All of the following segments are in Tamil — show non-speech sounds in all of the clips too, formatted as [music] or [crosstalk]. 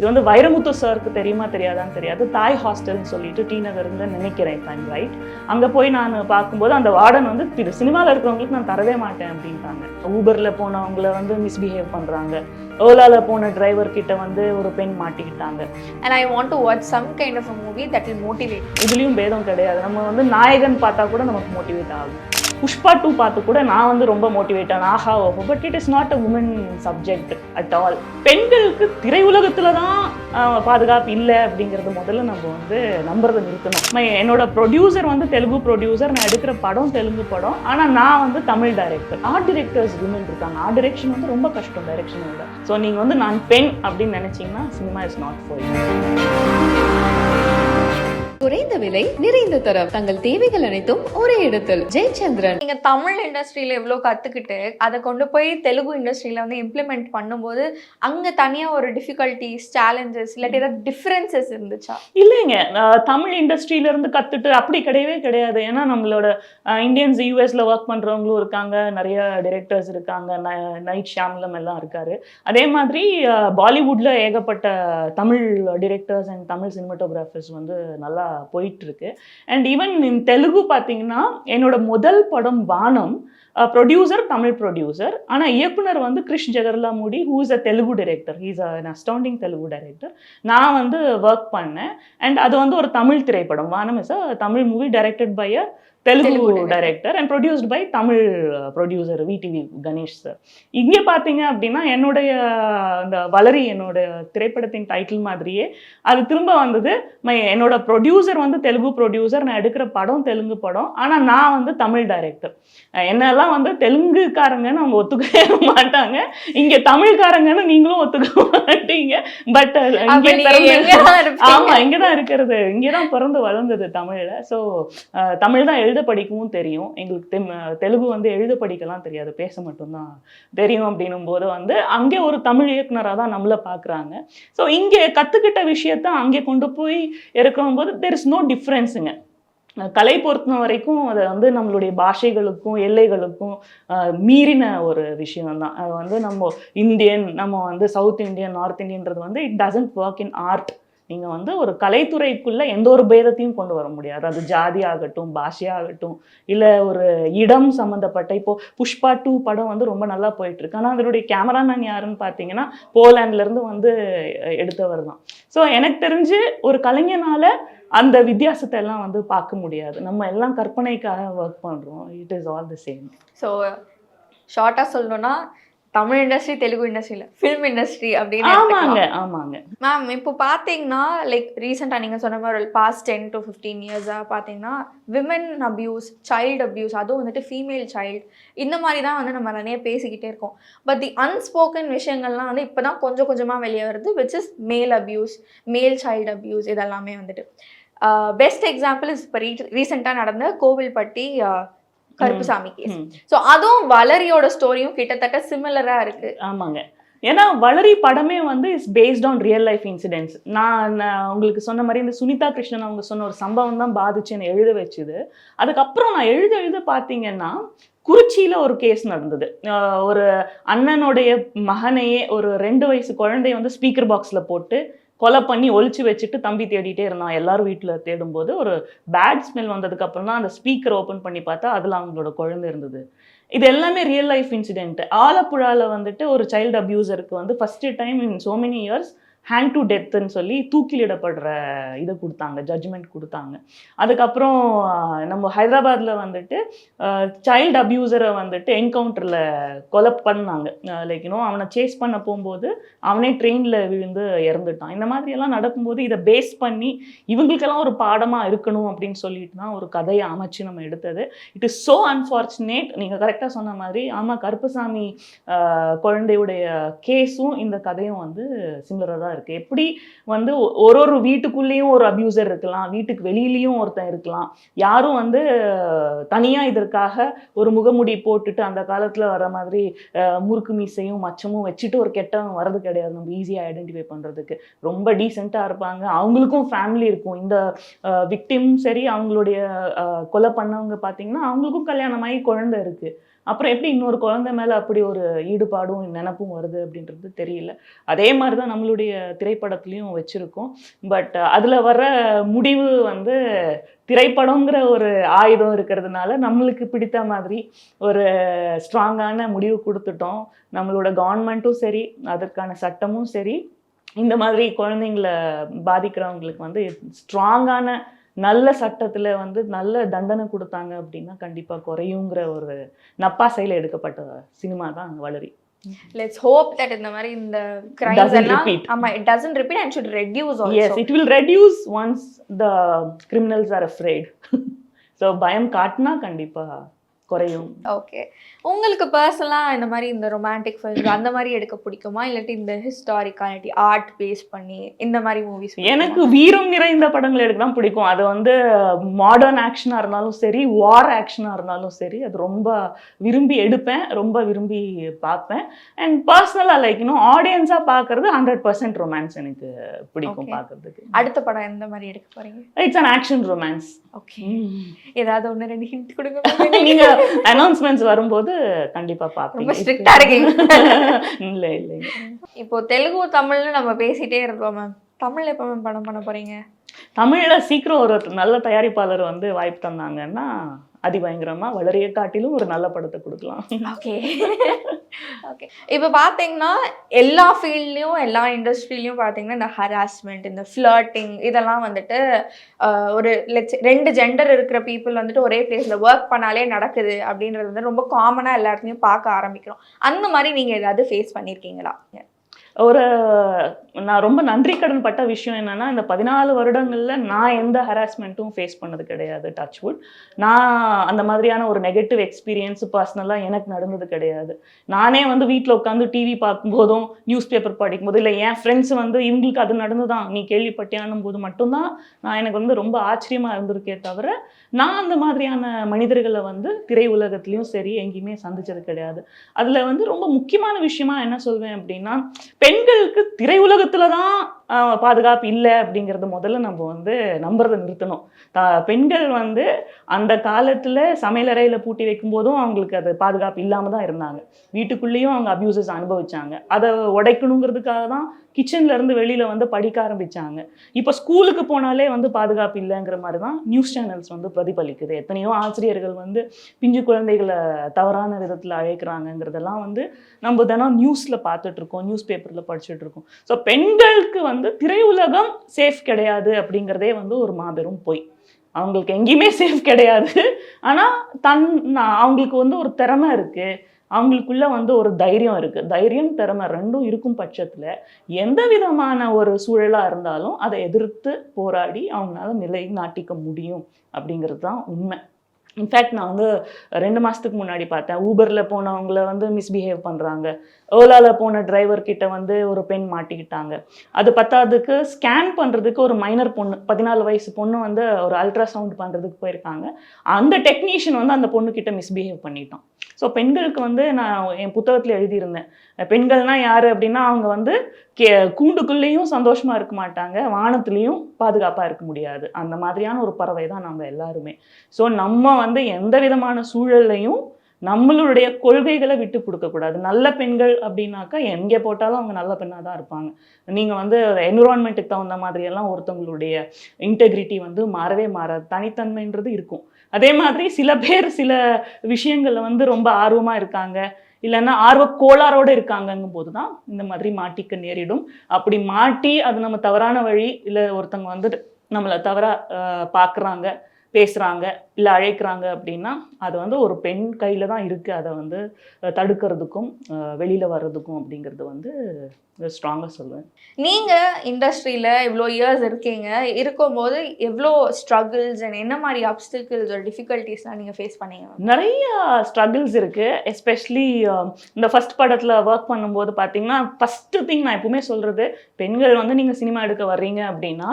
இது வந்து வைரமுத்து சாருக்கு தெரியுமா தெரியாதான்னு தெரியாது. தாய் ஹாஸ்டல்னு சொல்லிட்டு டி நகர்ந்து நினைக்கிறேன் I'm ரைட் அங்கே போய் நான் பார்க்கும்போது அந்த வார்டன் வந்து திரு சினிமாவில் இருக்கிறவங்களுக்கு நான் தரவே மாட்டேன் அப்படின்ட்டாங்க. ஊபரில் போனவங்கள வந்து மிஸ்பிஹேவ் பண்ணுறாங்க ஓலாவில் போன டிரைவர் கிட்ட வந்து ஒரு பெண் மாட்டிக்கிட்டாங்க. And I want to watch some kind of movie that will motivate இதுலேயும் பேதம் கிடையாது. நம்ம வந்து நாயகன் பார்த்தா கூட நமக்கு மோட்டிவேட் ஆகும். புஷ்பா டூ பார்த்து கூட நான் வந்து ரொம்ப மோட்டிவேட் ஆனேன் ஆஹா ஓஹோ. But it is not a woman subject at all பெண்களுக்கு திரையுலகத்தில் தான் பாதுகாப்பு இல்லை அப்படிங்கிறது முதல்ல நம்ம வந்து நம்புறதை நிறுத்தணும். என்னோட ப்ரொடியூசர் வந்து தெலுங்கு ப்ரொடியூசர் நான் எடுக்கிற படம் தெலுங்கு படம். ஆனால் நான் வந்து Tamil director art directors women இருக்காங்க. ஆர்ட் டிரெக்ஷன் வந்து ரொம்ப கஷ்டம் டைரக்ஷனோட ஸோ நீங்கள் வந்து நான் பெண் அப்படின்னு நினச்சிங்கன்னா சினிமா இஸ் நாட் ஃபோர் குறைந்த விலை நிறைந்த தரம். தங்கள் தேவைகள் அனைத்தும் ஒரே இடத்தில். ஜெயச்சந்திரன். நீங்க தமிழ் இண்டஸ்ட்ரியில எவ்வளோ கத்துக்கிட்டு அதை கொண்டு போய் தெலுங்கு இண்டஸ்ட்ரியில வந்து இம்ப்ளிமெண்ட் பண்ணும்போது அங்க தனியா ஒரு டிஃபிகல்ட்டிஸ் சேலஞ்சஸ் இல்லாட்டி ஏதாவது டிஃபரன்சஸ் இருந்துச்சா? இல்லைங்க. நான் தமிழ் இண்டஸ்ட்ரியில இருந்து கத்துட்டு அப்படி கிடையவே கிடையாது. ஏன்னா நம்மளோட இந்தியன்ஸ் யூஎஸ்ல ஒர்க் பண்றவங்களும் இருக்காங்க. நிறைய டிரெக்டர்ஸ் இருக்காங்க. நைட் ஷாம்லம் எல்லாம் இருக்காரு. அதே மாதிரி பாலிவுட்ல ஏகப்பட்ட Tamil directors and Tamil cinematographers வந்து நல்லா போயிட்டுருக்கு. அண்ட் ஈவன் இன் தெலுங்கு பார்த்தீங்கன்னா என்னோட முதல் படம் வானம் ப்ரொடியூசர் தமிழ் ப்ரொடியூசர் ஆனால் இயக்குனர் வந்து Krish Jagarlamudi who is a Telugu director he's an astounding Telugu director நான் வந்து ஒர்க் பண்ணேன். அண்ட் அது வந்து ஒரு தமிழ் திரைப்படம். Vaanam is a Tamil movie directed by a Telugu. Director and produced by Tamil producer VTV Ganesh sir இங்கே பார்த்தீங்க அப்படின்னா என்னுடைய அந்த வளரி என்னோட திரைப்படத்தின் டைட்டில் மாதிரியே அது திரும்ப வந்தது. என்னோட ப்ரொடியூசர் வந்து தெலுங்கு ப்ரொடியூசர் நான் எடுக்கிற படம் தெலுங்கு படம். ஆனால் நான் வந்து தமிழ் டைரக்டர் என்னெல்லாம் வந்து தெலுங்குக்காரங்கன்னு அவங்க ஒத்துக்கவே [laughs] மாட்டாங்க. இங்கே தமிழ்காரங்கன்னு நீங்களும் ஒத்துக்க [laughs] மாட்டீங்க. பட் அப்ப இங்கே இங்கதான் இருக்கிறது. இங்கதான் பிறந்து வளர்ந்தது தமிழ்ல ஸோ தமிழ் தான் எழுத படிக்கவும் தெரியும். எங்களுக்கு தெம் தெலுங்கு வந்து எழுத படிக்கலாம் தெரியாது. பேச மட்டும்தான் தெரியும் அப்படின்னும் போது வந்து அங்கே ஒரு தமிழ் இயக்குனராக தான் நம்மளை பார்க்குறாங்க ஸோ இங்கே கற்றுக்கிட்ட விஷயத்த அங்கே கொண்டு போய் இருக்கும்போது தெர் இஸ் நோ டிஃப்ரென்ஸுங்க கலை பொறுத்த வரைக்கும் அது வந்து நம்மளுடைய பாஷைகளுக்கும் எல்லைகளுக்கும் மீறின ஒரு விஷயம் தான் அது வந்து நம்ம இந்தியன் நம்ம வந்து சவுத் இந்தியன் நார்த் இந்தியன்றது வந்து it doesn't work in art நீங்கள் வந்து ஒரு கலைத்துறைக்குள்ள எந்த ஒரு பேதத்தையும் கொண்டு வர முடியாது. அது ஜாதி ஆகட்டும் பாஷையாகட்டும் இல்லை ஒரு இடம் சம்மந்தப்பட்ட இப்போ புஷ்பா டூ படம் வந்து ரொம்ப நல்லா போயிட்டுருக்கு. ஆனால் அதனுடைய கேமராமேன் யாருன்னு பார்த்தீங்கன்னா போலாண்ட்ல இருந்து வந்து எடுத்தவர் தான். ஸோ எனக்கு தெரிஞ்சு ஒரு கலைஞனால அந்த வித்தியாசத்தை எல்லாம் வந்து பார்க்க முடியாது. நம்ம எல்லாம் கற்பனைக்காக ஒர்க் பண்றோம். It is all the same so ஷார்ட்டாக சொல்லணும்னா தமிழ் இண்டஸ்ட்ரி தெலுங்கு இண்டஸ்ட்ரியில ஃபிலிம் இண்டஸ்ட்ரி அப்படின்னு ஆமாங்க. ஆமாங்க. மேம் இப்போ பார்த்தீங்கன்னா லைக் ரீசெண்டாக நீங்கள் சொன்ன மாதிரி பாஸ்ட் டென் டு ஃபிஃப்டீன் இயர்ஸாக பார்த்தீங்கன்னா விமன் அபியூஸ் சைல்டு அபியூஸ் அதுவும் வந்துட்டு ஃபீமேல் சைல்டு இந்த மாதிரி தான் வந்து நம்ம நிறைய பேசிக்கிட்டே இருக்கோம். பட் தி அன்ஸ்போக்கன் விஷயங்கள்லாம் வந்து இப்போ தான் கொஞ்சம் கொஞ்சமாக வெளியே வருது which is male abuse male child abuse இதெல்லாமே வந்துட்டு. பெஸ்ட் எக்ஸாம்பிள் இஸ் இப்போ ரீ ரீசெண்டாக நடந்த கோவில்பட்டி கருப்புசாமி கேஸ். ஸோ அதுவும் வளரியோட ஸ்டோரியும் கிட்டத்தட்ட சிமிலராக இருக்கு. ஆமாங்க. ஏன்னா வளரி படமே வந்து is based on real life incidents நான் உங்களுக்கு சொன்ன மாதிரி இந்த சுனிதா கிருஷ்ணன் அவங்க சொன்ன ஒரு சம்பவம் தான் பாதிச்சு என்னை எழுத வச்சுது. அதுக்கப்புறம் நான் எழுத எழுத பார்த்தீங்கன்னா குறிச்சியில ஒரு கேஸ் நடந்தது. ஒரு அண்ணனுடைய மகனையே ஒரு ரெண்டு வயசு குழந்தைய வந்து ஸ்பீக்கர் பாக்ஸில் போட்டு கொலை பண்ணி ஒழிச்சு வச்சுட்டு தம்பி தேடிட்டே இருந்தான். எல்லாரும் வீட்டில் தேடும்போது ஒரு பேட் ஸ்மெல் வந்ததுக்கு அப்புறம் தான் அந்த ஸ்பீக்கர் ஓப்பன் பண்ணி பார்த்தா அதில் அவங்களோட குழந்தை இருந்தது. இது எல்லாமே ரியல் லைஃப் இன்சிடென்ட் ஆலப்புழால வந்துட்டு ஒரு சைல்டு அப்யூசருக்கு வந்து first time in so many years hang to டெத்துன்னு சொல்லி தூக்கிலிடப்படுற இதை கொடுத்தாங்க ஜட்ஜ்மெண்ட் கொடுத்தாங்க. அதுக்கப்புறம் நம்ம ஹைதராபாத்தில் வந்துட்டு சைல்டு அப்யூசரை வந்துட்டு என்கவுண்டரில் கொலை பண்ணாங்க. லைக் இன்னும் அவனை சேஸ் பண்ண போகும்போது அவனே ட்ரெயினில் விழுந்து இறந்துட்டான். இந்த மாதிரியெல்லாம் நடக்கும்போது இதை பேஸ் பண்ணி இவங்களுக்கெல்லாம் ஒரு பாடமாக இருக்கணும் அப்படின்னு சொல்லிட்டு தான் ஒரு கதையை அமைச்சு நம்ம எடுத்தது. இட் இஸ் ஸோ அன்ஃபார்ச்சுனேட் நீங்கள் கரெக்டாக சொன்ன மாதிரி ஆமாம் கருப்பசாமி குழந்தையுடைய கேஸும் இந்த கதையும் வந்து சிமிலராக தான் இருக்குது எப்படி வந்து ஒரு ஒரு வீட்டுக்குள்ளேயும் ஒரு அப்யூசர் இருக்கலாம் வீட்டுக்கு வெளியிலையும் ஒருத்தன் இருக்கலாம். யாரும் வந்து தனியாக இதற்காக ஒரு முகமுடி போட்டுட்டு அந்த காலத்தில் வர மாதிரி முறுக்கு மீசையும் மச்சமும் வச்சுட்டு ஒரு கெட்டவன் வரது கிடையாது. நம்ம ஈஸியாக ஐடென்டிஃபை பண்ணுறதுக்கு ரொம்ப டீசெண்டாக இருப்பாங்க. அவங்களுக்கும் ஃபேமிலி இருக்கும். இந்த விக்டிம் சரி அவங்களுடைய கொலை பண்ணவங்க பார்த்தீங்கன்னா அவங்களுக்கும் கல்யாணமாகி குழந்தை இருக்குது அப்புறம் எப்படி இன்னொரு குழந்தை மேலே அப்படி ஒரு ஈடுபாடும் நினப்பும் வருது அப்படின்றது தெரியல. அதே மாதிரி தான் நம்மளுடைய திரைப்படத்துலையும் வச்சுருக்கோம். பட் அதில் வர முடிவு வந்து திரைப்படங்கிற ஒரு ஆயுதம் இருக்கிறதுனால நம்மளுக்கு பிடித்த மாதிரி ஒரு ஸ்ட்ராங்கான முடிவு கொடுத்துட்டோம். நம்மளோட கவர்மெண்ட்டும் சரி அதற்கான சட்டமும் சரி இந்த மாதிரி குழந்தைங்கள பாதிக்கிறவங்களுக்கு வந்து ஸ்ட்ராங்கான நல்ல சட்டத்தில் வந்து நல்ல தண்டனை கொடுத்தாங்க அப்படின்னா கண்டிப்பாக குறையுங்கிற ஒரு நப்பாசையில் எடுக்கப்பட்ட சினிமா தான் வளரி. லெட்ஸ் ஹோப் தட் இந்த மாதிரி இந்த கிரைம்ஸ் Doesn't எல்லாம் repeat. ஆமா it doesn't repeat and should reduce as also it will reduce once the criminals are afraid. [laughs] So பயம் காட்டினா கண்டிப்பாக குறையும். ஓகே உங்களுக்கு பர்சனலாக இந்த மாதிரி இந்த ரொமான்டிக் ஃபிலிம்ஸ் அந்த மாதிரி எடுக்க பிடிக்குமா? இல்லாட்டி இந்த ஹிஸ்டாரிக்காலிட்டி ஆர்ட் பேஸ் பண்ணி இந்த மாதிரி மூவிஸ் எனக்கு வீரம் நிறைந்த படங்கள் எடுக்க தான் பிடிக்கும். அது வந்து மாடர்ன் ஆக்ஷனாக இருந்தாலும் சரி வார் ஆக்ஷனாக இருந்தாலும் சரி அது ரொம்ப விரும்பி எடுப்பேன் ரொம்ப விரும்பி பார்ப்பேன். அண்ட் பர்சனலாக லைக் இன்னும் ஆடியன்ஸாக பார்க்கறது ஹண்ட்ரட் பர்சன்ட் ரொமான்ஸ் எனக்கு பிடிக்கும். பார்க்கறதுக்கு. அடுத்த படம் எந்த மாதிரி எடுக்க போறீங்க? It's an action romance okay ஏதாவது ஒன்று ரெண்டு ஹிண்ட் கொடுங்க. [laughs] நீங்க அனௌன்ஸ்மெண்ட்ஸ் வரும்போது கண்டிப்பா ரொம்ப பார்ப்பீங்க ஸ்ட்ரிக்டா இருக்கீங்க. இல்ல இல்லைங்க இப்போ தெலுங்கு தமிழ்னு நம்ம பேசிட்டே இருக்கோம் மேம் தமிழ்ல எப்போ மேம் படம் பண்ண போறீங்க? தமிழ்ல சீக்கிரம் ஒரு நல்ல தயாரிப்பாளர் வந்து வாய்ப்பு தந்தாங்கன்னா அதிபயங்கரமா வளரைய காட்டிலும் ஒரு நல்ல படத்தை கொடுக்கலாம். ஓகே ஓகே இப்போ பார்த்தீங்கன்னா எல்லா ஃபீல்ட்லேயும் எல்லா இண்டஸ்ட்ரிலையும் பார்த்தீங்கன்னா இந்த ஹராஸ்மெண்ட் இந்த ஃப்ளர்ட்டிங் இதெல்லாம் வந்துட்டு ஒரு லெட்ஸ் ரெண்டு ஜெண்டர் இருக்கிற பீப்புள் வந்துட்டு ஒரே பிளேஸில் ஒர்க் பண்ணாலே நடக்குது அப்படின்றது வந்து ரொம்ப காமனாக எல்லா இடத்துலையும் பார்க்க ஆரம்பிக்கிறோம். அந்த மாதிரி நீங்கள் ஏதாவது ஃபேஸ் பண்ணியிருக்கீங்களா ஒரு நான் ரொம்ப நன்றி கடன் பட்ட விஷயம் என்னென்னா இந்த பதினாலு வருடங்களில் நான் எந்த ஹராஸ்மெண்ட்டும் ஃபேஸ் பண்ணது கிடையாது டச்வுட் நான் அந்த மாதிரியான ஒரு நெகட்டிவ் எக்ஸ்பீரியன்ஸ் பர்சனலாக எனக்கு நடந்தது கிடையாது. நானே வந்து வீட்டில் உட்காந்து டிவி பார்க்கும்போதும் நியூஸ் பேப்பர் படிக்கும்போது இல்லை என் ஃப்ரெண்ட்ஸ் வந்து இவங்களுக்கு அது நடந்துதான் நீ கேள்விப்பட்டியானும் போது மட்டும்தான் நான் எனக்கு வந்து ரொம்ப ஆச்சரியமாக இருந்திருக்கே தவிர நான் அந்த மாதிரியான மனிதர்களை வந்து திரை உலகத்துலேயும் சரி எங்கேயுமே சந்திச்சது கிடையாது. அதில் வந்து ரொம்ப முக்கியமான விஷயமா என்ன சொல்வேன் அப்படின்னா பெண்களுக்கு திரை உலகத்துல தான் பாதுகாப்பு இல்லை அப்படிங்கிறது முதல்ல நம்ம வந்து நம்புறதை நிறுத்தணும். த- பெண்கள் வந்து அந்த காலத்தில் சமையலறையில் பூட்டி வைக்கும் போதும் அவங்களுக்கு அது பாதுகாப்பு இல்லாமல் தான் இருந்தாங்க. வீட்டுக்குள்ளேயும் அவங்க அப்யூசஸ் அனுபவிச்சாங்க. அதை உடைக்கணுங்கிறதுக்காக தான் கிச்சன்லேருந்து இருந்து வந்து படிக்க ஆரம்பிச்சாங்க. இப்போ ஸ்கூலுக்கு போனாலே வந்து பாதுகாப்பு இல்லைங்கிற மாதிரி தான் நியூஸ் சேனல்ஸ் வந்து பிரதிபலிக்குது. எத்தனையோ ஆசிரியர்கள் வந்து பிஞ்சு குழந்தைகளை தவறான விதத்தில் அழைக்கிறாங்கங்கிறதெல்லாம் வந்து நம்ம தினம் நியூஸில் பார்த்துட்ருக்கோம் நியூஸ் பேப்பரில் படிச்சுட்ருக்கோம் ஸோ பெண்களுக்கு வந்து திரையுலகம் சேஃப் கிடையாது அப்படிங்கிறதே வந்து ஒரு மாபெரும் பொய். அவங்களுக்கு எங்கேயுமே சேஃப் கிடையாது. ஆனால் தன் அவங்களுக்கு வந்து ஒரு திறமை இருக்கு. அவங்களுக்குள்ள வந்து ஒரு தைரியம் இருக்கு. தைரியம் திறமை ரெண்டும் இருக்கும் பட்சத்துல எந்த விதமான ஒரு சூழலா இருந்தாலும் அதை எதிர்த்து போராடி அவங்களால நிலை நாட்டிக்க முடியும் அப்படிங்கிறது தான் உண்மை. இன்ஃபேக்ட் நான் வந்து ரெண்டு மாதத்துக்கு முன்னாடி பார்த்தேன். ஊபரில் போனவங்கள வந்து மிஸ்பிஹேவ் பண்ணுறாங்க ஓலாவில் போன டிரைவர் கிட்ட வந்து ஒரு பெண் மாட்டிக்கிட்டாங்க. அது பத்தாததுக்கு ஸ்கேன் பண்ணுறதுக்கு ஒரு மைனர் பொண்ணு பதினாலு வயசு பொண்ணு வந்து ஒரு அல்ட்ராசவுண்ட் பண்ணுறதுக்கு போயிருக்காங்க. அந்த டெக்னீஷியன் வந்து அந்த பொண்ணுக்கிட்ட மிஸ்பிஹேவ் பண்ணிட்டோம் ஸோ பெண்களுக்கு வந்து நான் என் புத்தகத்தில் எழுதியிருந்தேன். பெண்கள்னால் யார் அப்படின்னா அவங்க வந்து கே கூண்டுக்குள்ளேயும் சந்தோஷமாக இருக்க மாட்டாங்க. வானத்துலேயும் பாதுகாப்பாக இருக்க முடியாது. அந்த மாதிரியான ஒரு பறவை தான் நம்ம எல்லாருமே. ஸோ நம்ம வந்து எந்த விதமான சூழல்லையும் நம்மளுடைய கொள்கைகளை விட்டு கொடுக்கக்கூடாது நல்ல பெண்கள் அப்படின்னாக்கா எங்கே போட்டாலும் அவங்க நல்ல பெண்ணாக தான் இருப்பாங்க. நீங்கள் வந்து என்விரான்மெண்ட்டுக்கு தகுந்த மாதிரியெல்லாம் ஒருத்தவங்களுடைய இன்டெகிரிட்டி வந்து மாறவே மாறாது. தனித்தன்மைன்றது இருக்கும். அதே மாதிரி சில பேர் சில விஷயங்களில் வந்து ரொம்ப ஆர்வமாக இருக்காங்க. இல்லைன்னா ஆர்வ கோளாறோடு இருக்காங்கங்கும் போது தான் இந்த மாதிரி மாட்டிக்க நேரிடும். அப்படி மாட்டி அது நம்ம தவறான வழி இல்லை ஒருத்தவங்க வந்து நம்மளை தவறாக பார்க்குறாங்க பேசுகிறாங்க இல்லை அழைக்கிறாங்க அப்படின்னா அது வந்து ஒரு பெண் கையில தான் இருக்கு. அதை வந்து தடுக்கிறதுக்கும் வெளியில வர்றதுக்கும் அப்படிங்கிறது வந்து ஸ்ட்ராங்காக சொல்லுவேன். நீங்க இண்டஸ்ட்ரியில இவ்வளோ இயர்ஸ் இருக்கீங்க. இருக்கும்போது எவ்வளோ ஸ்ட்ரகிள்ஸ் அண்ட் என்ன மாதிரி அப்டிக்கல்ஸ் ஒரு டிஃபிகல்ட்டிஸ்லாம் நீங்க ஃபேஸ் பண்ணீங்க? நிறைய ஸ்ட்ரகிள்ஸ் இருக்கு. எஸ்பெஷலி இந்த ஃபர்ஸ்ட் படத்துல ஒர்க் பண்ணும்போது பார்த்தீங்கன்னா ஃபர்ஸ்ட் திங் நான் எப்பவுமே சொல்றது பெண்கள் வந்து நீங்க சினிமா எடுக்க வர்றீங்க அப்படின்னா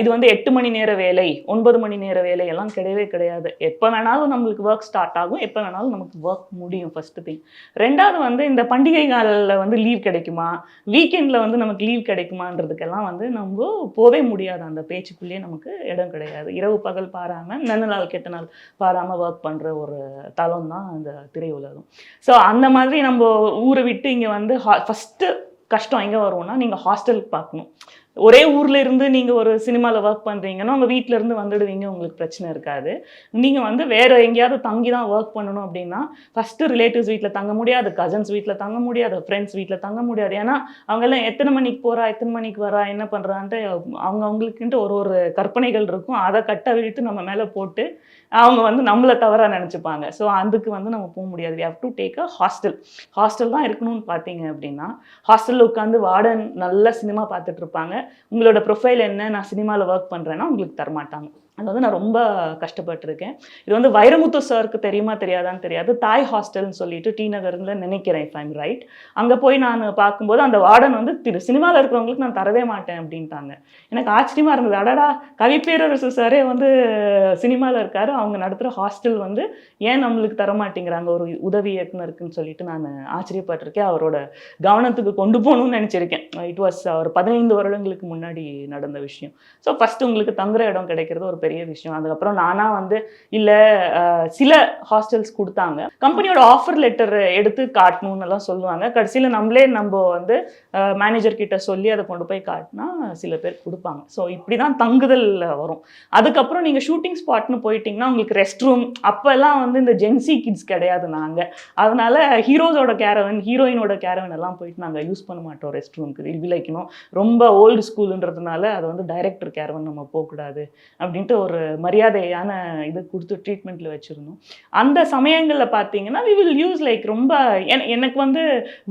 இது வந்து எட்டு மணி நேர வேலை ஒன்பது மணி நேர வேலை எல்லாம் கிடையவே கிடையாது. கிடையாது. எப்போ வேணாலும் நம்மளுக்கு ஒர்க் ஸ்டார்ட் ஆகும். எப்போ வேணாலும் நமக்கு ஒர்க் முடியும் ஃபஸ்ட்டு திங் ரெண்டாவது வந்து இந்த பண்டிகை காலில் வந்து லீவ் கிடைக்குமா? வீக்கெண்டில் வந்து நமக்கு லீவ் கிடைக்குமான்றதுக்கெல்லாம் வந்து நம்ம போவே முடியாது. அந்த பேச்சுக்குள்ளேயே நமக்கு இடம் கிடையாது. இரவு பகல் பாராமல் நல்ல நாள் கெட்ட நாள் பாராமல் ஒர்க் பண்ணுற ஒரு தளம் தான் அந்த திரையுலகம். ஸோ அந்த மாதிரி நம்ம ஊரை விட்டு இங்கே வந்து ஃபஸ்ட்டு கஷ்டம் எங்கே வரும்னா நீங்கள் ஹாஸ்டலுக்கு பார்க்கணும். ஒரே ஊர்ல இருந்து நீங்க ஒரு சினிமாவில் ஒர்க் பண்றீங்கன்னா உங்க வீட்ல இருந்து வந்துடுவீங்க உங்களுக்கு பிரச்சனை இருக்காது. நீங்க வந்து வேற எங்கேயாவது தங்கி தான் ஒர்க் பண்ணணும் அப்படின்னா ஃபர்ஸ்ட் ரிலேட்டிவ்ஸ் வீட்டில் தங்க முடியாது கசன்ஸ் வீட்டில் தங்க முடியாது ஃப்ரெண்ட்ஸ் வீட்டில் தங்க முடியாது. ஏன்னா அவங்க எல்லாம் எத்தனை மணிக்கு போறா எத்தனை மணிக்கு வரா என்ன பண்றான்ட்டு அவங்க அவங்களுக்குன்ட்டு ஒரு ஒரு கற்பனைகள் இருக்கும். அதை கட்ட விழுத்து நம்ம மேலே போட்டு அவங்க வந்து நம்மளை தவறாக நினச்சிப்பாங்க. ஸோ அதுக்கு வந்து நம்ம போக முடியாது. We have to take a hostel hostel தான் இருக்கணும்னு பார்த்தீங்க அப்படின்னா ஹாஸ்டலில் உட்காந்து வார்டன் நல்ல சினிமா பார்த்துட்டு இருப்பாங்க. உங்களோட ப்ரொஃபைல் என்ன? நான் சினிமாவில் ஒர்க் பண்ணுறேன்னா உங்களுக்கு தரமாட்டாங்க. அது வந்து நான் ரொம்ப கஷ்டப்பட்டிருக்கேன். இது வந்து வைரமுத்து சாருக்கு தெரியுமா தெரியாதான்னு தெரியாது. தாய் ஹாஸ்டல்னு சொல்லிட்டு டி நகர்ல நினைக்கிறேன் இஃப் ஐம் ரைட் அங்கே போய் நான் பார்க்கும்போது அந்த வார்டன் வந்து திரு சினிமாவில் இருக்கிறவங்களுக்கு நான் தரவே மாட்டேன் அப்படின்ட்டாங்க. எனக்கு ஆச்சரியமாக இருந்தது. அடடா கவிப்பேரரசு சாரே வந்து சினிமாவில் இருக்காரு. அவங்க நடத்துகிற ஹாஸ்டல் வந்து ஏன் நம்மளுக்கு தர மாட்டேங்கிறாங்க ஒரு உதவி இயக்குனருக்குன்னு சொல்லிட்டு நான் ஆச்சரியப்பட்டிருக்கேன். அவரோட கவனத்துக்கு கொண்டு போகணும்னு நினச்சிருக்கேன். இட் வாஸ் ஒரு பதினைந்து வருடங்களுக்கு முன்னாடி நடந்த விஷயம். ஸோ ஃபஸ்ட்டு உங்களுக்கு தங்குற இடம் கிடைக்கிறது ஒரு பெரிய விஷயம். அதுக்கப்புறம் நானா வந்து இல்லை சில ஹாஸ்டல்ஸ் கொடுத்தாங்க. கம்பெனியோட ஆஃபர் லெட்டர் எடுத்து காட்டணும்னு எல்லாம் சொல்லுவாங்க. கடைசியில் நம்மளே நம்ம வந்து மேனேஜர் கிட்ட சொல்லி அதை கொண்டு போய் காட்டினா சில பேர் கொடுப்பாங்க. ஸோ இப்படி தான் தங்குதல் வரும். அதுக்கப்புறம் நீங்கள் ஷூட்டிங் ஸ்பாட்னு போயிட்டீங்கன்னா உங்களுக்கு ரெஸ்ட் ரூம் அப்போல்லாம் வந்து இந்த ஜென்சி கிட்ஸ் கிடையாது நாங்கள் அதனால ஹீரோஸோட கேரவன் ஹீரோயினோட கேரவன் எல்லாம் போயிட்டு நாங்கள் யூஸ் பண்ண மாட்டோம் ரெஸ்ட் ரூம்க்கு இல் ரொம்ப ஓல்டு ஸ்கூலுன்றதுனால அதை வந்து டைரக்டர் கேரவன் நம்ம போகக்கூடாது. அப்படின்ட்டு ஒரு மரியாதையான இது கொடுத்து ட்ரீட்மெண்ட்டில் வச்சுருந்தோம். அந்த சமயங்களில் பார்த்தீங்கன்னா வி வில் யூஸ் லைக் ரொம்ப எனக்கு வந்து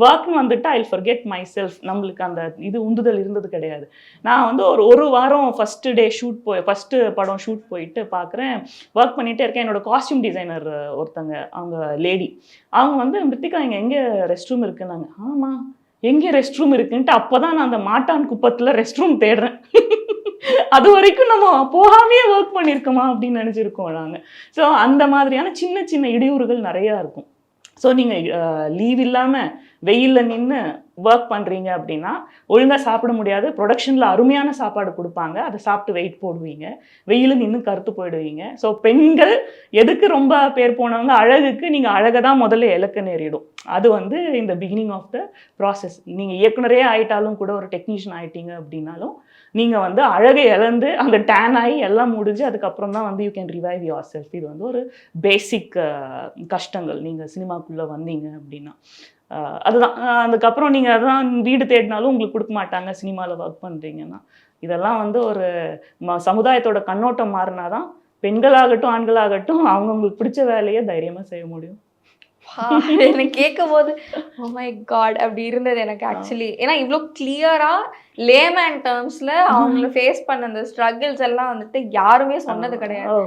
ஒர்க்னு வந்துட்டு ஐ ஃபர்கெட் மை செல்ஃப் நம்மளுக்கு அந்த இது உந்துதல் இருந்தது கிடையாது. நான் வந்து ஒரு ஒரு வாரம் ஃபஸ்ட்டு டே ஷூட் போய் ஃபஸ்ட்டு படம் ஷூட் போயிட்டு பார்க்குறேன் ஒர்க் பண்ணிகிட்டே இருக்கேன். என்னோட காஸ்டியூம் டிசைனர் ஒருத்தங்க அவங்க லேடி அவங்க வந்து மிருத்திகா இங்கே எங்கே ரெஸ்ட் ரூம் இருக்குன்னாங்க. ஆமாம் எங்கே ரெஸ்ட் ரூம் இருக்குன்ட்டு அப்போ தான் நான் அந்த மாட்டான் குப்பத்தில் ரெஸ்ட் ரூம் தேடுறேன். [laughs] அது வரைக்கும் நம்ம போகாமையே ஒர்க் பண்ணியிருக்கோமா அப்படின்னு நினச்சிருக்கோம் நாங்கள் ஸோ அந்த மாதிரியான சின்ன சின்ன இடையூறுகள் நிறையா இருக்கும். ஸோ நீங்கள் லீவ் இல்லாமல் வெயிலில் நின்று ஒர்க் பண்ணுறீங்க அப்படின்னா ஒழுங்காக சாப்பிட முடியாது. ப்ரொடக்ஷனில் அருமையான சாப்பாடு கொடுப்பாங்க. அதை சாப்பிட்டு வெயிட் போடுவீங்க. வெயிலில் நின்று கருத்து போயிடுவீங்க. ஸோ பெண்கள் எதுக்கு ரொம்ப பேர் போனவங்க? அழகுக்கு நீங்கள் அழகை தான் முதல்ல இலக்க நேரிடும். அது வந்து இந்த பிகினிங் ஆஃப் த ப்ராசஸ் நீங்கள் இயக்குனரே ஆயிட்டாலும் கூட ஒரு டெக்னீஷியன் ஆயிட்டீங்க அப்படின்னாலும் நீங்கள் வந்து அழகை இழந்து அந்த டேன் ஆகி எல்லாம் முடிஞ்சு அதுக்கப்புறம் தான் வந்து you can revive yourself இது வந்து ஒரு பேசிக் கஷ்டங்கள். நீங்கள் சினிமாக்குள்ளே வந்தீங்க அப்படின்னா. அதுதான். அதுக்கப்புறம் நீங்கள் அதான் வீடு தேடினாலும் உங்களுக்கு கொடுக்க மாட்டாங்க. சினிமாவில் ஒர்க் பண்ணுறீங்கன்னா இதெல்லாம் வந்து ஒரு ம சமுதாயத்தோட கண்ணோட்டம் மாறினாதான் பெண்களாகட்டும் ஆண்களாகட்டும் அவங்கவுங்களுக்கு பிடிச்ச வேலையை தைரியமாக செய்ய முடியும். வா, எனக்கு கேட்கும் போது ஓ oh மை காட் அப்படி இருந்தது எனக்கு ஆக்சுவலி ஏன்னா இவ்வளோ கிளியரா லேமேன் டேர்ம்ஸ்ல அவங்கள ஃபேஸ் பண்ண அந்த ஸ்ட்ரகிள்ஸ் எல்லாம் வந்துட்டு யாருமே சொன்னது கிடையாது.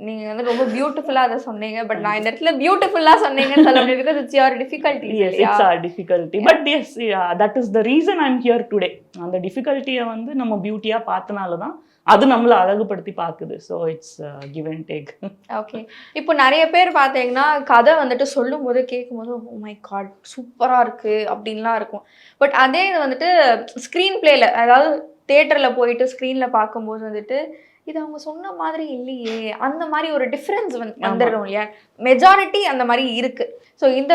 நீங்க வந்து ரொம்ப பியூட்டிஃபுல்லா அதை சொன்னீங்க பட் நான் இந்த இடத்துல பியூட்டிஃபுல்லா சொன்னீங்கன்னு சொல்ல முடியாது because it's your difficulty yes it's our difficulty. But yes yeah, that is the reason i'm here today. அந்த டிஃபிகல்ட்டியை வந்து நம்ம பியூட்டியாக பார்த்தனால தான் அது நம்மளை அழகுபடுத்தி பார்க்குது. So it's give and take okay இப்போ நிறைய பேர் பார்த்தீங்கன்னா கதை வந்துட்டு சொல்லும் போது கேட்கும் போது ஓ மை காட் சூப்பராக இருக்கு அப்படின்லாம் இருக்கும். பட் அதே இது வந்துட்டு ஸ்க்ரீன் பிளேல அதாவது தேட்டரில் போயிட்டு ஸ்க்ரீனில் பார்க்கும்போது வந்துட்டு இது அவங்க சொன்ன மாதிரி இல்லையே. அந்த மாதிரி ஒரு டிஃப்ரென்ஸ் வந்து வந்துடும் இல்லையா? மெஜாரிட்டி அந்த மாதிரி இருக்கு. ஸோ இந்த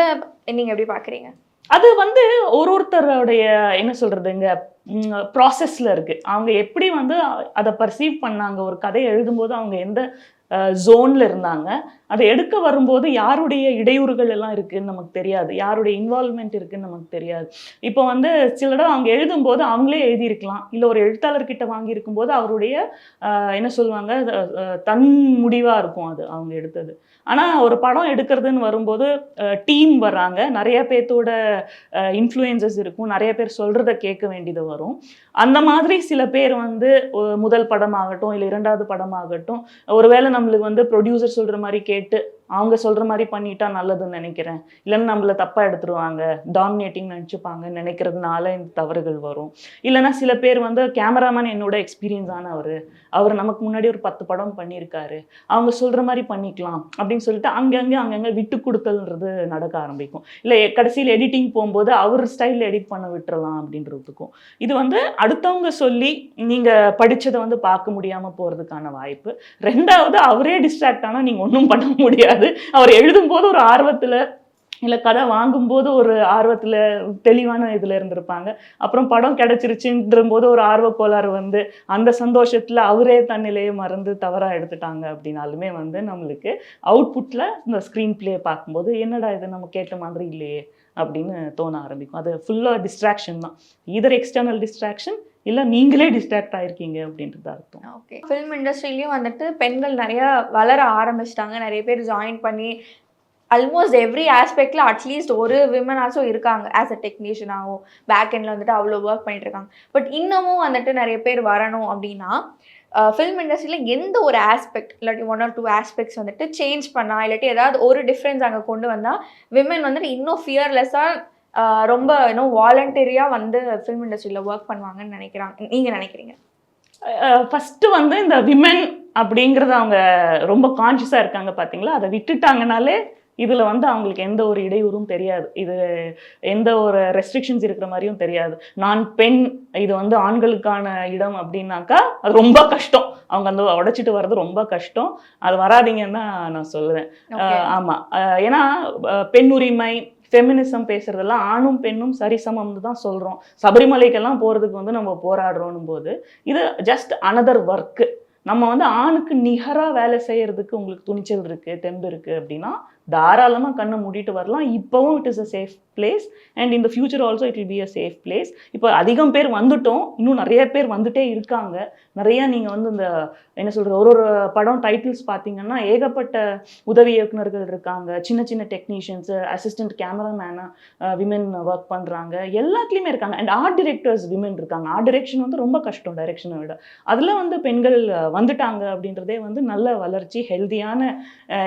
நீங்க எப்படி பார்க்குறீங்க? அது வந்து ஒரு ஒருத்தருடைய என்ன சொல்றதுங்க ப்ராசஸ்ல இருக்கு. அவங்க எப்படி வந்து அதை பர்சீவ் பண்ணாங்க ஒரு கதையை எழுதும்போது அவங்க எந்த ஜோன்ல இருந்தாங்க அதை எடுக்க வரும்போது யாருடைய இடையூறுகள் எல்லாம் இருக்குன்னு நமக்கு தெரியாது. யாருடைய இன்வால்மெண்ட் இருக்குன்னு நமக்கு தெரியாது. இப்போ வந்து சில இடம் அவங்க எழுதும்போது அவங்களே எழுதியிருக்கலாம். இல்லை ஒரு எழுத்தாளர்கிட்ட வாங்கியிருக்கும் போது அவருடைய என்ன சொல்லுவாங்க தன் முடிவாக இருக்கும் அது அவங்க எடுத்தது. ஆனால் ஒரு படம் எடுக்கிறதுன்னு வரும்போது டீம் வர்றாங்க. நிறைய பேர்த்தோட இன்ஃப்ளூயன்சஸ் இருக்கும். நிறைய பேர் சொல்கிறத கேட்க வேண்டியது வரும். அந்த மாதிரி சில பேர் வந்து முதல் படமாகட்டும் இல்லை இரண்டாவது படமாகட்டும் ஒருவேளை நம்மளுக்கு வந்து ப்ரொடியூசர் சொல்கிற மாதிரி கே கேட்டு அவங்க சொல்கிற மாதிரி பண்ணிட்டா நல்லதுன்னு நினைக்கிறேன். இல்லைன்னா நம்மள தப்பாக எடுத்துருவாங்க. டாமினேட்டிங் நினச்சிப்பாங்க நினைக்கிறதுனால இந்த தவறுகள் வரும். இல்லைன்னா சில பேர் வந்து கேமராமேன் என்னோட எக்ஸ்பீரியன்ஸ் ஆனவர் அவர். நமக்கு முன்னாடி ஒரு பத்து படம் பண்ணியிருக்காரு. அவங்க சொல்கிற மாதிரி பண்ணிக்கலாம் அப்படின்னு சொல்லிட்டு அங்கங்கே அங்கங்கே விட்டு கொடுத்தல்ன்றது நடக்க ஆரம்பிக்கும். இல்லை கடைசியில் எடிட்டிங் போகும்போது அவர் ஸ்டைலில் எடிட் பண்ண விட்டுறலாம் அப்படின்றதுக்கும். இது வந்து அடுத்தவங்க சொல்லி நீங்கள் படித்ததை வந்து பார்க்க முடியாமல் போகிறதுக்கான வாய்ப்பு. ரெண்டாவது அவரே டிஸ்ட்ராக்ட் ஆனால் நீங்கள் ஒன்றும் பண்ண முடியாது. அவர் எழுதும்போது ஒரு ஆர்வத்தில் இல்லை கதை வாங்கும்போது ஒரு ஆர்வத்தில் தெளிவான இதில் இருந்திருப்பாங்க. அப்புறம் படம் கிடச்சிருச்சுன்ற போது ஒரு ஆர்வ கோளாறு வந்து அந்த சந்தோஷத்தில் அவரே தன்னிலையே மறந்து தவறாக எடுத்துட்டாங்க அப்படின்னாலுமே வந்து நம்மளுக்கு அவுட்புட்டில் இந்த ஸ்க்ரீன் பிளே பார்க்கும்போது என்னடா இது நம்ம கேட்ட மாதிரி இல்லையே அப்படின்னு தோண ஆரம்பிக்கும். அது ஃபுல்லாக டிஸ்ட்ராக்ஷன் தான். இதர் எக்ஸ்டர்னல் டிஸ்ட்ராக்ஷன் இல்லை நீங்களே டிஸ்ட்ராக்ட் ஆகிருக்கீங்க அப்படின்றது அர்த்தம். ஓகே ஃபிலிம் இண்டஸ்ட்ரியிலையும் வந்துட்டு பெண்கள் நிறையா வளர ஆரம்பிச்சிட்டாங்க. நிறைய பேர் ஜாயின் பண்ணி ஆல்மோஸ்ட் எவ்ரி ஆஸ்பெக்டில் அட்லீஸ்ட் ஒரு விமன் ஆல்சோ இருக்காங்க. ஆஸ் அ டெக்னீஷியனாகவும் பேக் எண்டில் வந்துட்டு அவ்வளோ ஒர்க் பண்ணிட்டு இருக்காங்க பட் இன்னமும் வந்துட்டு நிறைய பேர் வரணும் அப்படின்னா ஃபிலிம் இண்டஸ்ட்ரியில் எந்த ஒரு ஆஸ்பெக்ட் இல்லாட்டி ஒன் ஆர் டூ ஆஸ்பெக்ட்ஸ் வந்துட்டு சேஞ்ச் பண்ணால் இல்லாட்டி ஏதாவது ஒரு டிஃப்ரென்ஸ் அங்கே கொண்டு வந்தால் விமன் வந்துட்டு இன்னும் ஃபியர்லெஸ்ஸாக ரொம்ப இன்னும் வாலண்டரியாக வந்து ஃபிலிம் இண்டஸ்ட்ரியில் ஒர்க் பண்ணுவாங்கன்னு நினைக்கிறாங்க. நீங்கள் நினைக்கிறீங்க? ஃபஸ்ட்டு வந்து இந்த விமென் அப்படிங்கிறத அவங்க ரொம்ப கான்ஷியஸாக இருக்காங்க பார்த்தீங்களா அதை விட்டுட்டாங்கனாலே இதில் வந்து அவங்களுக்கு எந்த ஒரு இடையூறும் தெரியாது. இது எந்த ஒரு ரெஸ்ட்ரிக்ஷன்ஸ் இருக்கிற மாதிரியும் தெரியாது. நான் பெண் இது வந்து ஆண்களுக்கான இடம் அப்படின்னாக்கா அது ரொம்ப கஷ்டம். அவங்க அந்த உடைச்சிட்டு வர்றது ரொம்ப கஷ்டம். அது வராதீங்கன்னு தான் நான் சொல்லுவேன். Okay. அஹ் ஆமா. அஹ் ஏன்னா பெண் உரிமை ஃபெமினிசம் பேசுறதெல்லாம் ஆணும் பெண்ணும் சரிசமம்னு தான் சொல்றோம். சபரிமலைக்கெல்லாம் போறதுக்கு வந்து நம்ம போராடுறோம் போது இது ஜஸ்ட் அனதர் ஒர்க்கு நம்ம வந்து ஆணுக்கு நிகரா வேலை செய்யறதுக்கு உங்களுக்கு துணிச்சல் இருக்கு தெம்பு இருக்கு அப்படின்னா தாராளமாக கண்ணை மூடிட்டு வரலாம். இப்போவும் it is a safe place and இந்த future also it will be a safe place இப்போ அதிகம் பேர் வந்துட்டோம். இன்னும் நிறைய பேர் வந்துட்டே இருக்காங்க. நிறையா நீங்கள் வந்து இந்த என்ன சொல்கிற ஒரு ஒரு படம் டைட்டில்ஸ் பார்த்தீங்கன்னா ஏகப்பட்ட உதவி இயக்குனர்கள் இருக்காங்க. சின்ன சின்ன டெக்னீஷியன்ஸு அசிஸ்டன்ட் கேமராமேனாக விமென் ஒர்க் பண்ணுறாங்க எல்லாத்துலேயுமே இருக்காங்க. அண்ட் ஆர்ட் டிரெக்டர்ஸ் விமென் இருக்காங்க. ஆர்ட் டிரெக்ஷன் வந்து ரொம்ப கஷ்டம் டைரெக்ஷனை விட. அதில் வந்து பெண்கள் வந்துட்டாங்க அப்படின்றதே வந்து நல்ல வளர்ச்சி ஹெல்தியான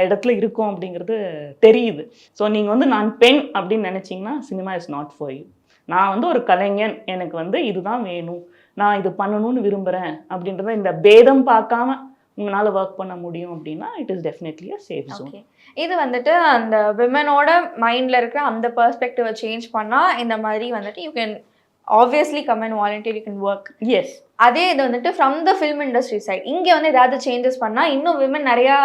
இடத்துல இருக்கும் அப்படிங்கிறது தெரியுது. ஸோ நீங்கள் வந்து நான் பெண் அப்படின்னு நினச்சிங்கன்னா cinema is not for you நான் வந்து ஒரு கலைஞன் எனக்கு வந்து இதுதான் வேணும். நான் இது பண்ணணும்னு விரும்புகிறேன் அப்படின்றத இந்த பேதம் பார்க்காம உங்களால் ஒர்க் பண்ண முடியும் அப்படின்னா it is definitely a safe zone இது வந்துட்டு அந்த விமனோட மைண்டில் இருக்கிற அந்த பெர்ஸ்பெக்டிவை சேஞ்ச் பண்ணால் இந்த மாதிரி வந்துட்டு you can obviously come and volunteer you can work as அதே இது வந்துட்டு from the film industry side இங்கே வந்து ஏதாவது சேஞ்சஸ் பண்ணால் இன்னும் விமன் நிறையா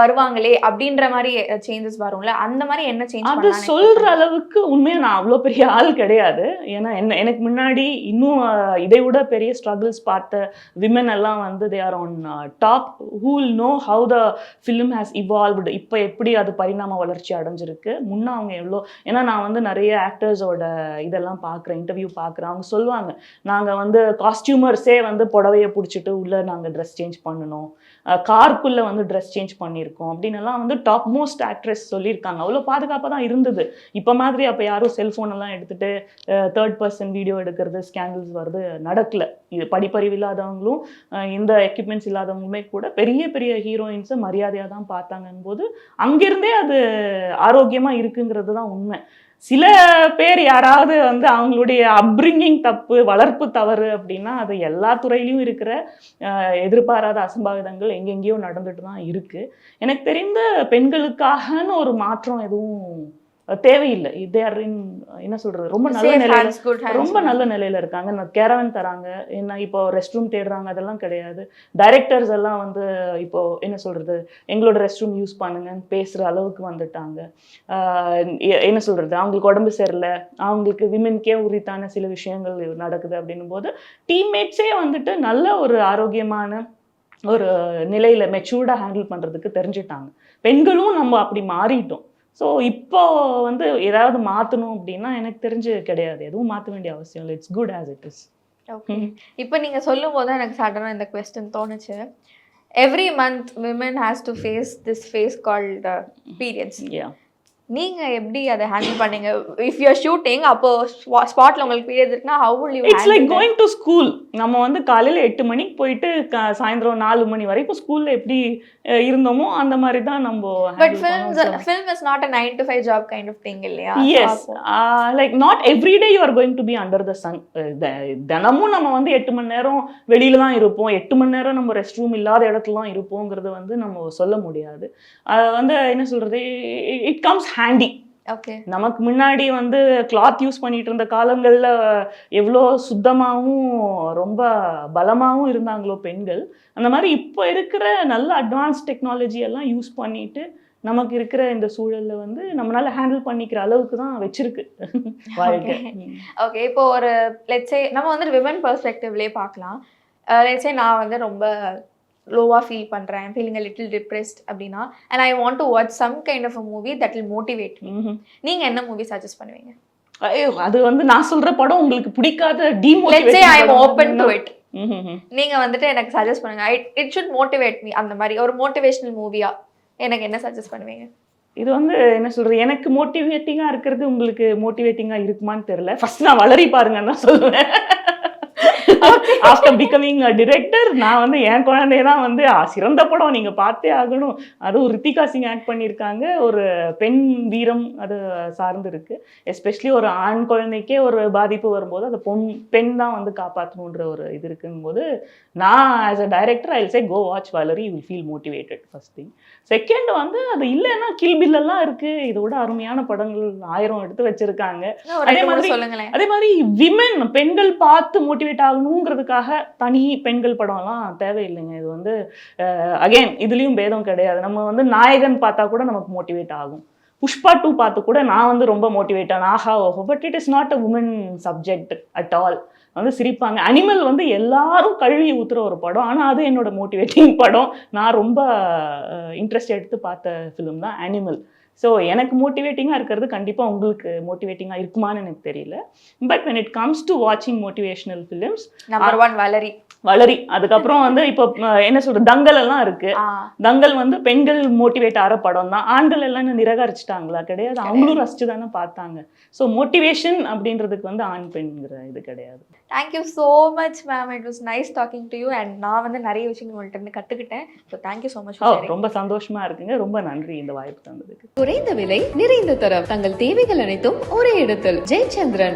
வருவாங்களே அப்படின்ற மாதிரி சேஞ்சஸ் வரும்ல? அந்த மாதிரி என்ன சேஞ்ச் அது சொல்ற அளவுக்கு உண்மையா நான் அவ்வளோ பெரிய ஆள் கிடையாது. ஏன்னா என்ன எனக்கு முன்னாடி இன்னும் இதை விட பெரிய ஸ்ட்ரகிள்ஸ் பார்த்த விமன் எல்லாம் வந்து they are on top who'll know how the film has evolved இப்போ எப்படி அது பரிணாம வளர்ச்சி அடைஞ்சிருக்கு? முன்ன அவங்க எவ்வளோ ஏன்னா நான் வந்து நிறைய ஆக்டர்ஸோட இதெல்லாம் பார்க்குறேன் இன்டர்வியூ பார்க்குறேன். அவங்க சொல்லுவாங்க நாங்கள் வந்து காஸ்டியூமர்ஸே வந்து புடவைய பிடிச்சிட்டு உள்ளே நாங்கள் ட்ரெஸ் சேஞ்ச் பண்ணணும். கார்க்குள்ளே வந்து ட்ரெஸ் சேஞ்ச் பண்ணியிருக்கோம் அப்படின்னு எல்லாம் வந்து டாப் மோஸ்ட் ஆக்ட்ரஸ் சொல்லியிருக்காங்க. அவ்வளோ பாதுகாப்பாக தான் இருந்தது. இப்போ மாதிரி அப்போ யாரும் செல்ஃபோனெல்லாம் எடுத்துகிட்டு தேர்ட் பர்சன் வீடியோ எடுக்கிறது ஸ்கேண்டல்ஸ் வருது நடக்கல. இது படிப்பறிவு இல்லாதவங்களும் இந்த எக்யூப்மெண்ட்ஸ் இல்லாதவங்களுமே கூட பெரிய பெரிய ஹீரோயின்ஸை மரியாதையாக தான் பார்த்தாங்கன்னு போது அங்கிருந்தே அது ஆரோக்கியமாக இருக்குங்கிறது தான் உண்மை. சில பேர் யாராவது வந்து அவங்களுடைய அப்ரிங்கிங் தப்பு வளர்ப்பு தவறு அப்படின்னா அது எல்லா துறையிலையும் இருக்கிற எதிர்பாராத அசம்பாவிதங்கள் எங்கெங்கேயோ நடந்துட்டு தான் இருக்குது எனக்கு தெரிந்த பெண்களுக்காகன்னு ஒரு மாற்றம் எதுவும் தேவையில்லை. தேர் இன் என்ன சொல்றது ரொம்ப நல்ல நிலையில ரொம்ப நல்ல நிலையில இருக்காங்க. நான் கேரவன் தராங்க. என்ன இப்போ ரெஸ்ட் ரூம் தேடுறாங்க அதெல்லாம் கிடையாது. டைரக்டர்ஸ் எல்லாம் வந்து இப்போ என்ன சொல்றது எங்களோட ரெஸ்ட் ரூம் யூஸ் பண்ணுங்கன்னு பேசுற அளவுக்கு வந்துட்டாங்க. என்ன சொல்றது அவங்களுக்கு உடம்பு சரியில்லை. அவங்களுக்கு விமென்கே உரித்தான சில விஷயங்கள் நடக்குது அப்படின்னும் போது டீம்மேட்ஸே வந்துட்டு நல்ல ஒரு ஆரோக்கியமான ஒரு நிலையில மெச்சூர்டாக ஹேண்டில் பண்றதுக்கு தெரிஞ்சுட்டாங்க. பெண்களும் நம்ம அப்படி மாறிட்டோம். ஸோ இப்போ வந்து ஏதாவது மாற்றணும் அப்படின்னா எனக்கு தெரிஞ்சு கிடையாது. எதுவும் மாற்ற வேண்டிய அவசியம் இல்லை. It's good as it is okay இப்போ நீங்கள் சொல்லும் போது எனக்கு சடனாக இந்த கொஸ்டின் தோணுச்சு. Every month women has to face this phase called periods yeah நீங்கள் எப்படி அதை ஹேண்டில் பண்ணீங்க? இஃப் யூஆர் ஷூட்டிங் அப்போ ஸ்பாட்டில் உங்களுக்கு பீரியட் இருக்குன்னா how you it's like going to school நம்ம வந்து காலையில் எட்டு மணிக்கு போயிட்டு சாயந்தரம் நாலு மணி வரைக்கும் ஸ்கூலில் எப்படி இருந்தோமோ அந்த மாதிரி தான் நம்ம but films. Film is not a nine to five job kind of thing இல்லையா? Yes like not every day you are going to be under the sun தினமும் நம்ம வந்து எட்டு மணி நேரம் வெளியில தான் இருப்போம். எட்டு மணி நேரம் நம்ம ரெஸ்ட் ரூம் இல்லாத இடத்துல தான் இருப்போங்கிறது வந்து நம்ம சொல்ல முடியாது. அது வந்து என்ன சொல்றது? இட் கம்ஸ் ஹேண்டி ஓகே நமக்கு முன்னாடி வந்து கிளாத் யூஸ் பண்ணிட்டு இருந்த காலங்களில் எவ்வளோ சுத்தமாகவும் ரொம்ப பலமாகவும் இருந்தாங்களோ பெண்கள் அந்த மாதிரி இப்போ இருக்கிற நல்ல அட்வான்ஸ் டெக்னாலஜி எல்லாம் யூஸ் பண்ணிட்டு நமக்கு இருக்கிற இந்த சூழல்ல வந்து நம்மளால ஹேண்டில் பண்ணிக்கிற அளவுக்கு தான் வச்சிருக்கு [laughs] வாழ்க்கை. ஓகே இப்போ ஒரு லெட்ஸே நம்ம வந்துட்டு விமன் பெர்ஸ்பெக்டிவ்லேயே பார்க்கலாம். லெட்ஸே நான் வந்து ரொம்ப லோவாக ஃபீல் பண்ணுறேன் ஃபீலிங் அ லிட்டில் டிப்ரெஸ்ட் அப்படின்னா and I want to watch some kind of a movie that will motivate. நீங்கள் என்ன மூவி சஜஸ்ட் பண்ணுவீங்க? ஐயோ, அது வந்து நான் சொல்ற படம் உங்களுக்கு பிடிக்காத let's say I am open to it demotivate நீங்க வந்துட்டு எனக்கு சஜஸ்ட் பண்ணுங்க. இட் ஷுட் மோட்டிவேட் மீ அந்த மாதிரி. ஒரு மோட்டிவேஷனல் மூவியா எனக்கு என்ன சஜஸ்ட் பண்ணுவீங்க? இது வந்து என்ன சொல்றது? எனக்கு மோட்டிவேட்டிங்கா இருக்கிறது உங்களுக்கு மோட்டிவேட்டிங்கா இருக்குமான்னு தெரியல. ஃபர்ஸ்ட் நான் வளரி பாருங்கன்னு தான் சொல்லுவேன். ஆஃப்டர் பிகமிங் டிரெக்டர் நான் வந்து என் குழந்தைய தான் வந்து "ஆ, சிறந்த படம் நீங்க பார்த்தே ஆகணும். அதுவும் ரித்திகா சிங் ஆக்ட் பண்ணியிருக்காங்க. ஒரு பெண் வீரம் அது சார்ந்து இருக்கு எஸ்பெஷலி ஒரு ஆண் குழந்தைக்கே ஒரு பாதிப்பு வரும்போது அந்த பொன் பெண் தான் வந்து காப்பாற்றணுன்ற ஒரு இது இருக்கும்போது நான் as a director I say go watch Valari will feel motivated first thing second வந்து அது இல்லைன்னா கில் பில் எல்லாம் இருக்கு. இதோட அருமையான படங்கள் ஆயிரம் எடுத்து வச்சிருக்காங்க. அதே மாதிரி- அதே மாதிரி விமென் பெண்கள் பார்த்து மோட்டிவேட் ஆகணுங்கிறதுக்காக தனி பெண்கள் படம்லாம் தேவையில்லைங்க. இது வந்து அகைன் இதுலேயும் பேதம் கிடையாது. நம்ம வந்து நாயகன் பார்த்தா கூட நமக்கு மோட்டிவேட் ஆகும். புஷ்பா டூ பார்த்து கூட நான் வந்து ரொம்ப மோட்டிவேட் ஆனேன். ஆஹா ஓஹோ but it is not a woman subject at all வந்து சிரிப்பாங்க. அனிமல் வந்து எல்லாரும் கழுவி ஊத்துற ஒரு படம். ஆனால் அது என்னோட மோட்டிவேட்டிங் படம். நான் ரொம்ப இன்ட்ரெஸ்ட் எடுத்து பார்த்த ஃபிலிம் தான் அனிமல் ஸோ எனக்கு மோட்டிவேட்டிங்காக இருக்கிறது கண்டிப்பாக உங்களுக்கு மோட்டிவேட்டிங்காக இருக்குமான்னு எனக்கு தெரியல. But when it comes to watching motivational films number one Valari. Valari. அதுக்கப்புறம் வந்து இப்போ என்ன சொல்றது தங்கல் எல்லாம் இருக்கு. தங்கல் வந்து பெண்கள் மோட்டிவேட் ஆகிற படம் தான். ஆண்கள் எல்லாம் நிராகரிச்சிட்டாங்களா? கிடையாது. அவங்களும் ரசிச்சு தானே பார்த்தாங்க. ஸோ மோட்டிவேஷன் அப்படின்றதுக்கு வந்து ஆண் பெண்ங்கிற இது கிடையாது. Thank you so much ma'am it was nice talking to you and நான் வந்து நிறைய விஷயங்கள் உங்கள்கிட்ட இருந்து கற்றுக்கிட்டேன் ஸோ தேங்க்யூ ஸோ மச் ரொம்ப சந்தோஷமா இருக்குங்க. ரொம்ப நன்றி இந்த வாய்ப்பு தந்ததுக்கு. குறைந்த விலை நிறைந்த தரம். தங்கள் தேவைகள் அனைத்தும் ஒரே இடத்தில். ஜெயச்சந்திரன்.